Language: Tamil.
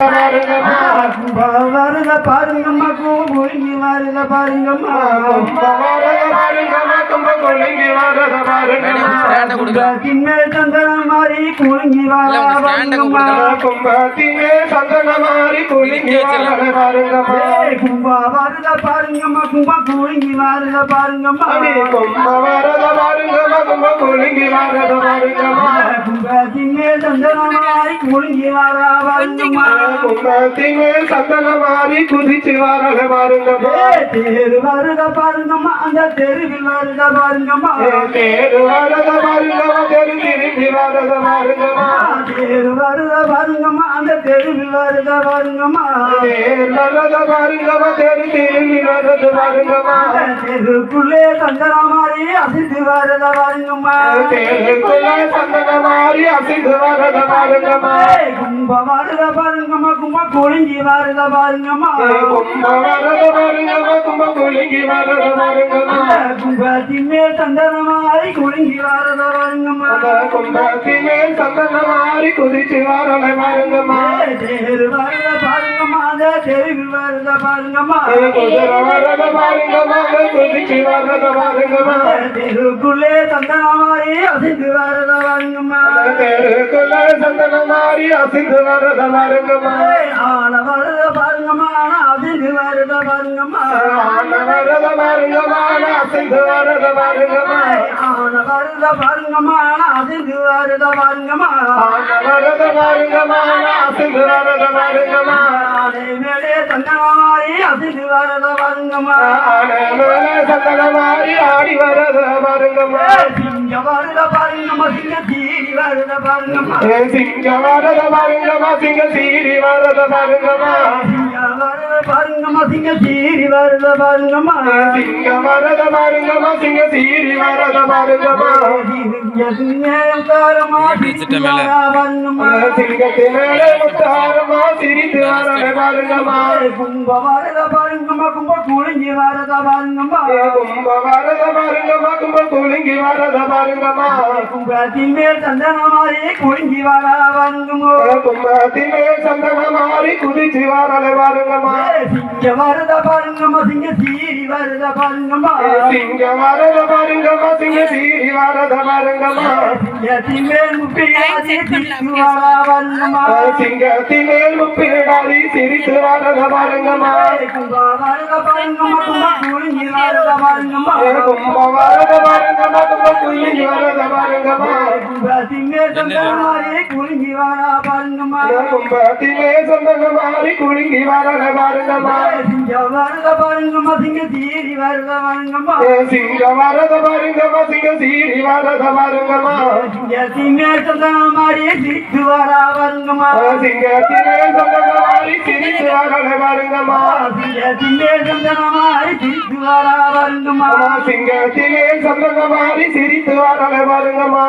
பாருங்கம்மா வருத பாருங்கம்மா கும்பி வருத பாருங்கம்மா கும்ப சந்தன மாறி குலுங்கி வர இல்ல, சந்தன மாறி குலுங்கி பாருங்கம்மா கும்பா வருத பாருங்கம்மா கும்பா குலுங்கி வருத பாருங்கம்மா கும்ப வரத பாருங்கம்மா கும்ப கொழுங்கி வரத பாருங்க. கும்பத்தின்மேல் சந்தனம் மாறி குலுங்கி வர பாருங்கம்மா கும்பத்திலே சந்தன மாறி குதிச்சு வரத பாருங்கம்மா தேர் வருத பாருங்கம்மா அந்த தெருவில் வருத பாருங்கம்மா. தேரு வரத பாருங்கம்மா தெரு திரும்பி பாருங்கம்மா. தேர் பாருங்கம்மா குலுங்கி வரத குதிச்சு வரல பாருங்கம்மா ஏய், பாருங்கம்மா அந்த தெருவில் வருத பாருங்கம்மா. குதிரை வரத பாருங்கம்மா குதிச்சு வரத பாருங்கம்மா. தெருக்குள்ளே சந்தனமாய் அசிந்து வரத பாருங்கம்மா தெருக்குள்ள சந்தன மாறி அசைந்து வரத பாருங்கம்மா. வருத பாருங்கம்மா பாருங்கம்மா ஆன வரத பாருங்கம்மா. அசைந்து வரத பாருங்கம்மா ஆன வரத பாருங்கம்மா அசைந்து வரத பாருங்கம்மா ஆனை மேலே சந்தனமாய் அசிந்து வரத பாருங்கம்மா ஆன மேல சந்தன மாறி ஆடி வரத பாருங்கம்மா சிங்க வருத பாருங்கம்மா சிங்க தீரி வருத பாருங்கம்மா சிங்க வரத பாருங்கம்மா சிங்க சீரி வரத பாருங்கம்மா சிங்க வருத பாருங்கம்மா சிங்க தீரி வருத பாருங்கம்மா சிங்க வரத பாருங்கம்மா சிங்க சீரி வரத பாருங்கம்மா சிங்கத்தாரமா சிட்ட மேல. பாருங்கம்மா சிங்கத்தினாலே முத்தாரமா சிரித்து வரத பாருங்கம்மா கும்ப வரத பாருங்கம்மா கும்ப குளிஞ்சி வரத பாருங்கம்மா கும்ப வரத பாருங்கம்மா கும்ப குலுங்கி வரத பாருங்கம்மா கும்பத்தின் மேல் சந்தனமாரி குளிஞ்சி வர பாருங்கம்மா கும்பத்திலே சந்தன மாறி குதிச்சு வரத பாருங்கம்மா சிங்க வரத பாருங்கம்மா சிங்க சீரி வரத பாருங்கம்மா சிங்க வரத பாருங்கம்மா சிங்க சீரி வரத பாருங்கம்மா சிங்கத்தின் மேல் முப்பிடாதி சிக்கு வர பாருங்கம்மா சிங்கத்திலே முப்பிடாதி சிரித்து வரத பாருங்கம்மா கும்ப வரத பாருங்கம்மா கும்ப குளிஞ்சி வரத பாருங்கம்மா கும்ப வரத பாருங்கம்மா கும்ப குலுங்கி வரத பாருங்கம்மா கும்பத்தின் மேல் சந்தனமாரி குளிஞ்சி வர பாருங்கம்மா கும்பத்திலே சந்தன மாறி குலுங்கி வரத பாருங்கம்மா சிங்க வரத பாருங்கம்மா சிங்க சீரி வரத பாருங்கம்மா சிங்க வரத பாருங்கம்மா சிங்க சீரி வரத பாருங்கம்மா சிங்கத்தின் மேல் சந்தனமாரி சிக்கு வர பாருங்கம்மா சிங்கத்திலே சந்தன மாறி சிரித்து வரத பாருங்கம்மா சிங்கத்தின் மேல் சந்தனமாரி சிக்கு வர பாருங்கம்மா சிரித்து வரல பாருங்கம்மா